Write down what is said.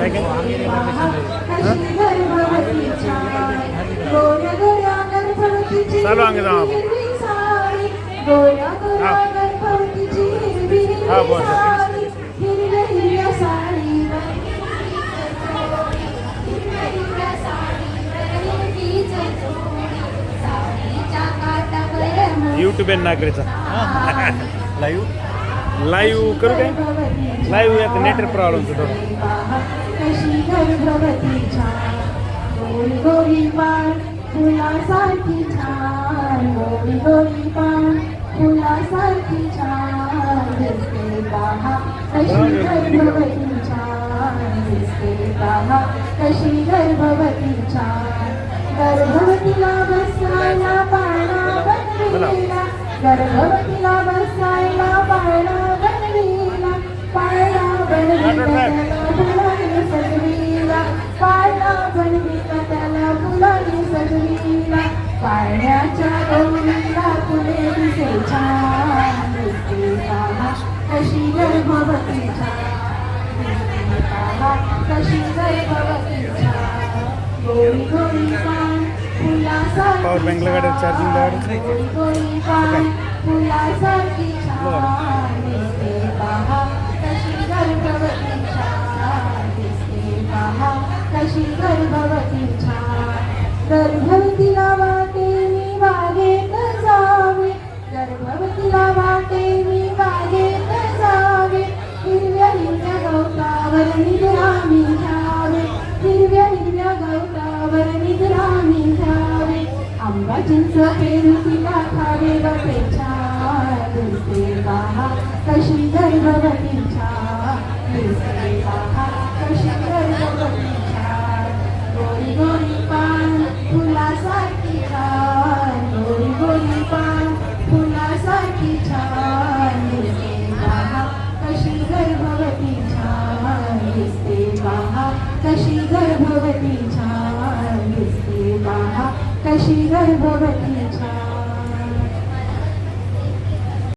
Halo YouTube live. Live live problem थोडं छान गोरी गोरी पान फुलासारखी छान गोरी गोरी पान फुलासारखी छान दिसते पहा कशी गर्भवती छान दिसते पहा कशी गर्भवती छान गर्भवतीला बसायला पाळणा बनविला गर्भवतीला बसायला पाळणा बनविला पाळ सजविला पाळण्याच्या गौरीला फुले दिसे छान दिसते कशी गर्भवती छान. दिसते पहा कशी गर्भवती छान. गोरी गोरी पान फुलासारखी Power bank ला गाडीवर charging लावायचं. गोरी गोरी पान फुलासारखी छान दिसते पहा कशी गर्भवती छान दिसते पहा कशी गर्भवती छान गर्भवतीला वाटे मी जावे गर्भवतीला वाटे मी बागेत जावे, हिरव्या हिरव्या गवतावर निद्रामी घ्यावे, हिरव्या हिरव्या गवतावर कशी गर्भवती छान she gave her a